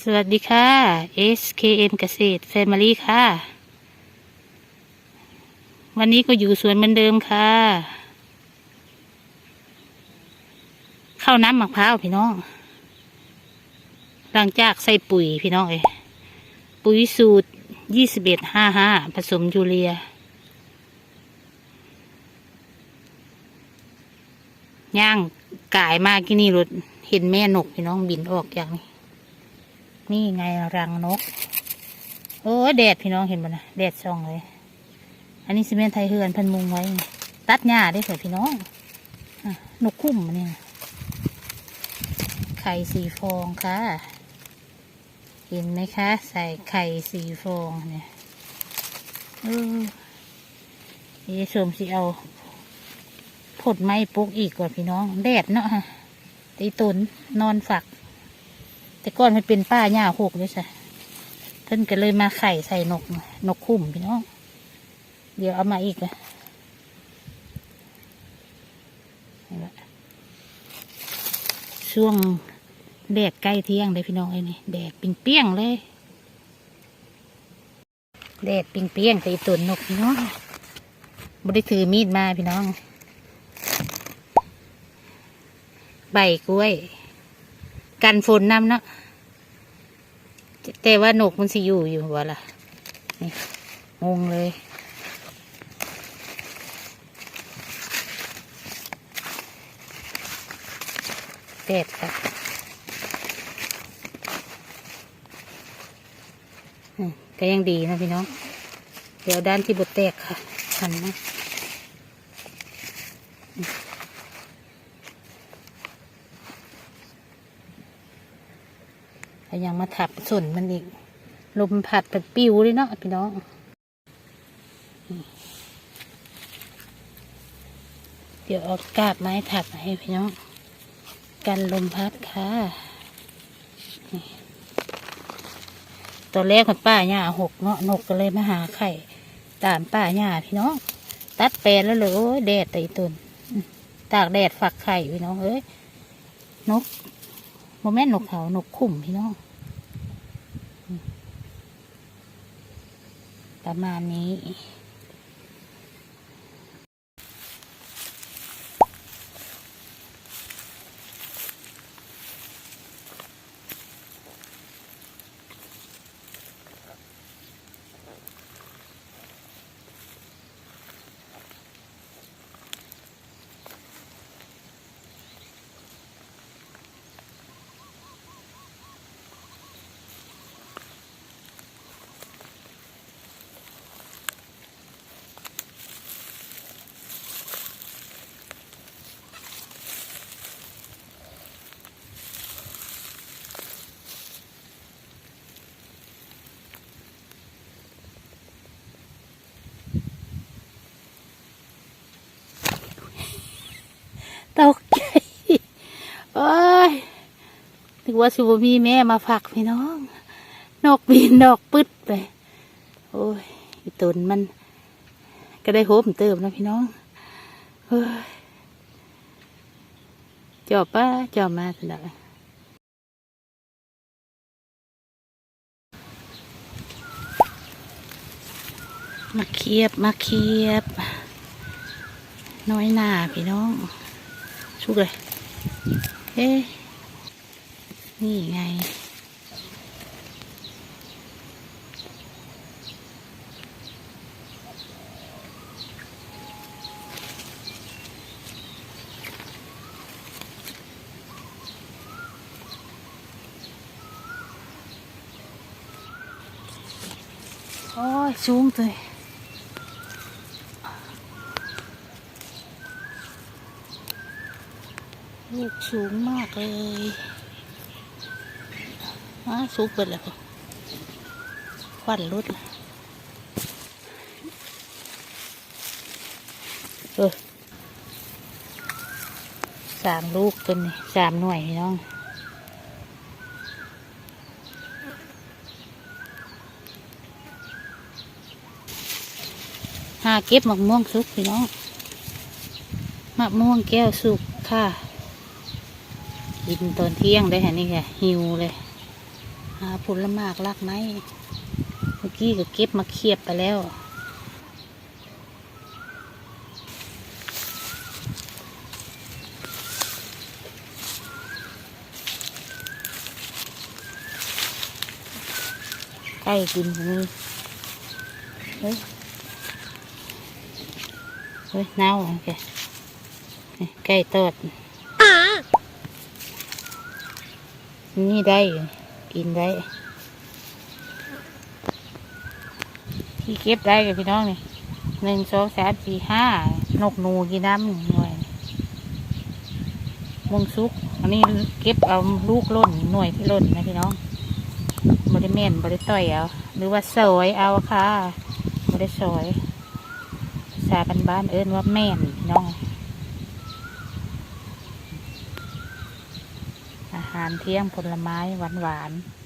สวัสดีค่ะ SKM เกษตร Family ค่ะ วันนี้ก็อยู่สวนเหมือนเดิมค่ะเข้าน้ำมะพร้าวพี่น้อง หลังจากใส่ปุ๋ยพี่น้องเอยปุ๋ยสูตรยี่สิบเอ็ดห้าห้าผสมยูเรียย่างกายมากที่นี่รถเห็นแม่นกพี่น้องบินออกอย่างนี้ นี่ไงรังนก โอ้แดดพี่น้องเห็นบ่นะแดดส่องเลย อันนี้ซีเมนต์ไทยเฮือนพันมุงไว้ ตัดหญ้าได้เถอะพี่น้องอนกคุ้มเนี่ยไข่สีฟองค่ะ เห็นไหมคะ ใส่ไข่สีฟองเนี่ยเออเดี๋ยสมสิเอาผดไม้ปลูกอีกก่อนพี่น้อง แดดเนาะฮะตีตุนนอนฝัก แต่ก่อนมันเป็นป้าหญ้าโหกด้วยใช่เพิ่นก็เลยมาไข่ใส่นก นกคุ้มพี่น้อง เดี๋ยวเอามาอีกนะช่วงแดดใกล้เที่ยงเลยพี่น้องไอ้นี่แดดปิงเปี้ยงเลย แดดปิงเปี้ยงๆตีตุนนกพี่น้องบได้ถือมีดมาพี่น้อง ใบกล้วย กันฝนน้ำเนาะแต่ว่าหนกมันสิอยู่อยู่หัวล่ะนี่งงเลย เด็ดค่ะก็ยังดีนะพี่น้อง เดี๋ยวด้านที่บดแตกค่ะหันนะ แล้วยังมาถับส่วนมันอีก ลมผัดเป็นปิวเลยเนาะพี่น้องเดี๋ยวเอากาบไม้ถักมาให้พี่น้อง กันลมพัดค่ะตอนแรกคนป้าหญ้าหกเนาะนกก็เลยมาหาไข่ตามป้าหญ้าพี่น้องตัดแปลนแล้วเลยโอ้ยแดดตีตุนตากแดดฝักไข่พี่น้องเอ้ยนก โมแม่นนกเขานกขุ่มพี่น้องประมาณนี้ ตกใจโอ้ยนึกว่าสิบมีแม่มาฝากพี่น้อง นกบินดอกปึ๊ดไป โอ้ยตุนมัน ก็ได้โหมเติมนะพี่น้องเฮ้ยจอบป้าจอบมาสิดอกมาเคียบมาเคียบ น้อยหนาพี่น้อง ชุกเลย เอ๊นี่ไง โอ้ยสูงเลย ลูกสูงมากเลยอ้าสูงเปิดแล้วควันรุดเออสามลูกเป็นสามหน่วยน้องหาเก็บมะม่วงสุกพี่น้องมะม่วงแก้วสุกค่ะ กินตอนเที่ยงได้ค่ะนี่ค่ะหิวเลยหาผลหมากลากไม้เมื่อกี้ก็เก็บมาเคียบไปแล้วใกล้กินตรงนี้เฮ้ย เฮ้ยเน่าโอเคนี่ใกล้ตอด นี่ได้ กินได้ที่เก็บได้กับพี่น้องนี่หนึ่งสองสามสี่ห้านกหนูกินน้ำหน่วยมุงซุก อันนี้เก็บเอาลูกล่นหน่วยที่ล่นนะพี่น้องบริเมนบริต่อยเอาหรือว่าสอยเอาค่ะบริสอยภาษากันบ้านเอิ้นว่าแม่นพี่น้อง อา หารเที่ยงผลไม้หวานหวานๆ